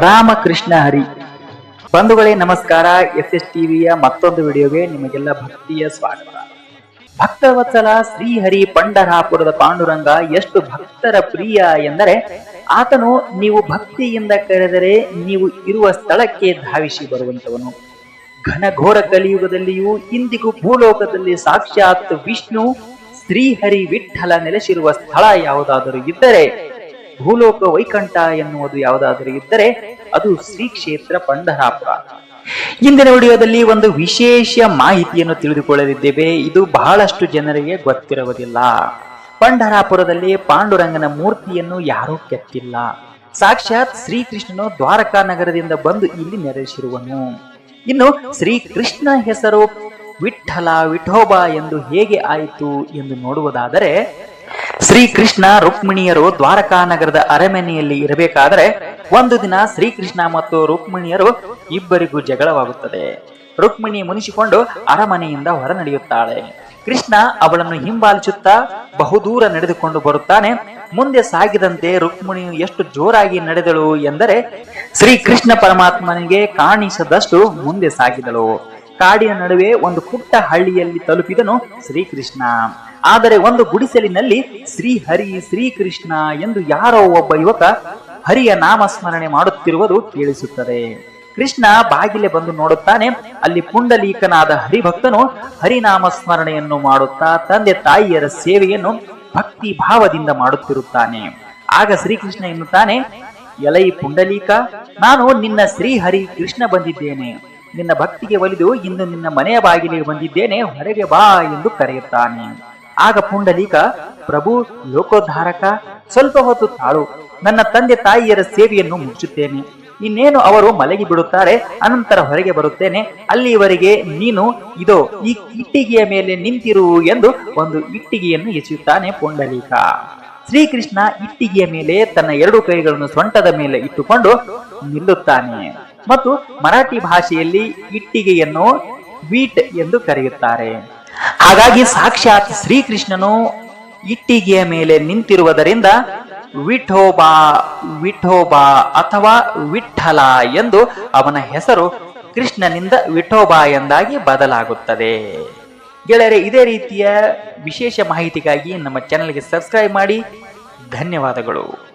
ರಾಮಕೃಷ್ಣ ಹರಿ. ಬಂಧುಗಳೇ, ನಮಸ್ಕಾರ. S S ಟಿವಿಯ ಮತ್ತೊಂದು ವಿಡಿಯೋಗೆ ನಿಮಗೆಲ್ಲ ಭಕ್ತಿಯ ಸ್ವಾಗತ. ಭಕ್ತವತ್ಸಲ ಶ್ರೀಹರಿ ಪಂಡರಾಪುರದ ಪಾಂಡುರಂಗ ಎಷ್ಟು ಭಕ್ತರ ಪ್ರಿಯ ಎಂದರೆ, ಆತನು ನೀವು ಭಕ್ತಿಯಿಂದ ಕರೆದರೆ ನೀವು ಇರುವ ಸ್ಥಳಕ್ಕೆ ಧಾವಿಸಿ ಬರುವಂತವನು ಘನಘೋರ ಕಲಿಯುಗದಲ್ಲಿಯೂ ಇಂದಿಗೂ ಭೂಲೋಕದಲ್ಲಿ ಸಾಕ್ಷಾತ್ ವಿಷ್ಣು ಶ್ರೀಹರಿ ವಿಠಲ ನೆಲೆಸಿರುವ ಸ್ಥಳ ಯಾವುದಾದರೂ ಇದ್ದರೆ ಭೂಲೋಕ ವೈಕಂಠ ಎನ್ನುವುದು ಯಾವುದಾದರೂ ಇದ್ದರೆ ಅದು ಶ್ರೀ ಕ್ಷೇತ್ರ ಪಂಡರಾಪುರ ಇಂದಿನ ವಿಡಿಯೋದಲ್ಲಿ ಒಂದು ವಿಶೇಷ ಮಾಹಿತಿಯನ್ನು ತಿಳಿದುಕೊಳ್ಳಲಿದ್ದೇವೆ. ಇದು ಬಹಳಷ್ಟು ಜನರಿಗೆ ಗೊತ್ತಿರುವುದಿಲ್ಲ. ಪಂಡರಾಪುರದಲ್ಲಿ ಪಾಂಡುರಂಗನ ಮೂರ್ತಿಯನ್ನು ಯಾರೂ ಕೆತ್ತಿಲ್ಲ. ಸಾಕ್ಷಾತ್ ಶ್ರೀಕೃಷ್ಣನು ದ್ವಾರಕಾ ನಗರದಿಂದ ಬಂದು ಇಲ್ಲಿ ನೆರೆಸಿರುವನು. ಇನ್ನು ಶ್ರೀಕೃಷ್ಣ ಹೆಸರು ವಿಠಲ ವಿಠೋಬ ಎಂದು ಹೇಗೆ ಆಯಿತು ಎಂದು ನೋಡುವುದಾದರೆ ಶ್ರೀಕೃಷ್ಣ ರುಕ್ಮಿಣಿಯರು ದ್ವಾರಕಾ ನಗರದ ಅರಮನೆಯಲ್ಲಿ ಇರಬೇಕಾದರೆ ಒಂದು ದಿನ ಶ್ರೀಕೃಷ್ಣ ಮತ್ತು ರುಕ್ಮಿಣಿಯರು ಇಬ್ಬರಿಗೂ ಜಗಳವಾಗುತ್ತದೆ. ರುಕ್ಮಿಣಿ ಮುನಿಸಿಕೊಂಡು ಅರಮನೆಯಿಂದ ಹೊರ ನಡೆಯುತ್ತಾಳೆ ಕೃಷ್ಣ ಅವಳನ್ನು ಹಿಂಬಾಲಿಸುತ್ತಾ ಬಹುದೂರ ನಡೆದುಕೊಂಡು ಬರುತ್ತಾನೆ. ಮುಂದೆ ಸಾಗಿದಂತೆ ರುಕ್ಮಿಣಿಯು ಎಷ್ಟು ಜೋರಾಗಿ ನಡೆದಳು ಎಂದರೆ ಶ್ರೀಕೃಷ್ಣ ಪರಮಾತ್ಮನಿಗೆ ಕಾಣಿಸದಷ್ಟು ಮುಂದೆ ಸಾಗಿದಳು. ಕಾಡಿನ ನಡುವೆ ಒಂದು ಪುಟ್ಟ ಹಳ್ಳಿಯಲ್ಲಿ ತಲುಪಿದನು ಶ್ರೀಕೃಷ್ಣ. ಆದರೆ ಒಂದು ಗುಡಿಸಲಿನಲ್ಲಿ ಶ್ರೀಹರಿ ಶ್ರೀಕೃಷ್ಣ ಎಂದು ಯಾರೋ ಒಬ್ಬ ಯುವಕ ಹರಿಯ ನಾಮಸ್ಮರಣೆ ಮಾಡುತ್ತಿರುವುದು ಕೇಳಿಸುತ್ತದೆ. ಕೃಷ್ಣ ಬಾಗಿಲೆ ಬಂದು ನೋಡುತ್ತಾನೆ. ಅಲ್ಲಿ ಪುಂಡಲೀಕನಾದ ಹರಿಭಕ್ತನು ಹರಿನಾಮ ಸ್ಮರಣೆಯನ್ನು ಮಾಡುತ್ತಾ ತಂದೆ ತಾಯಿಯರ ಸೇವೆಯನ್ನು ಭಕ್ತಿ ಭಾವದಿಂದ ಮಾಡುತ್ತಿರುತ್ತಾನೆ. ಆಗ ಶ್ರೀಕೃಷ್ಣ ಎನ್ನುತ್ತಾನೆ, ಎಲೈ ಪುಂಡಲೀಕ, ನಾನು ನಿನ್ನ ಶ್ರೀಹರಿ ಕೃಷ್ಣ ಬಂದಿದ್ದೇನೆ. ನಿನ್ನ ಭಕ್ತಿಗೆ ಒಲಿದು ಇಂದು ನಿನ್ನ ಮನೆಯ ಬಾಗಿಲಿಗೆ ಬಂದಿದ್ದೇನೆ. ಹೊರಗೆ ಬಾ ಎಂದು ಕರೆಯುತ್ತಾನೆ. ಆಗ ಪುಂಡಲೀಕ, ಪ್ರಭು, ಲೋಕೋದ್ಧಾರಕ, ಸ್ವಲ್ಪ ಹೊತ್ತು ತಾಳು. ನನ್ನ ತಂದೆ ತಾಯಿಯರ ಸೇವೆಯನ್ನು ಮುಚ್ಚುತ್ತೇನೆ ಇನ್ನೇನು ಅವರು ಮಲಗಿ ಬಿಡುತ್ತಾರೆ, ಅನಂತರ ಹೊರಗೆ ಬರುತ್ತೇನೆ. ಅಲ್ಲಿಯವರೆಗೆ ನೀನು, ಇದೋ, ಈ ಇಟ್ಟಿಗೆಯ ಮೇಲೆ ನಿಂತಿರು ಎಂದು ಒಂದು ಇಟ್ಟಿಗೆಯನ್ನು ಎಸೆಯುತ್ತಾನೆ ಪುಂಡಲೀಕ. ಶ್ರೀಕೃಷ್ಣ ಇಟ್ಟಿಗೆಯ ಮೇಲೆ ತನ್ನ ಎರಡು ಕೈಗಳನ್ನು ಸೊಂಟದ ಮೇಲೆ ಇಟ್ಟುಕೊಂಡು ನಿಲ್ಲುತ್ತಾನೆ. ಮತ್ತು ಮರಾಠಿ ಭಾಷೆಯಲ್ಲಿ ಇಟ್ಟಿಗೆಯನ್ನು ವೀಟ್ ಎಂದು ಕರೆಯುತ್ತಾರೆ. ಹಾಗಾಗಿ ಸಾಕ್ಷಾತ್ ಶ್ರೀಕೃಷ್ಣನು ಇಟ್ಟಿಗೆಯ ಮೇಲೆ ನಿಂತಿರುವುದರಿಂದ ವಿಠೋಬಾ ವಿಠೋಬಾ ಅಥವಾ ವಿಠಲ ಎಂದು ಅವನ ಹೆಸರು ಕೃಷ್ಣನಿಂದ ವಿಠೋಬಾ ಎಂದಾಗಿ ಬದಲಾಗುತ್ತದೆ. ಗೆಳೆಯರೆ, ಇದೇ ರೀತಿಯ ವಿಶೇಷ ಮಾಹಿತಿಗಾಗಿ ನಮ್ಮ ಚಾನೆಲ್ಗೆ ಸಬ್ಸ್ಕ್ರೈಬ್ ಮಾಡಿ. ಧನ್ಯವಾದಗಳು.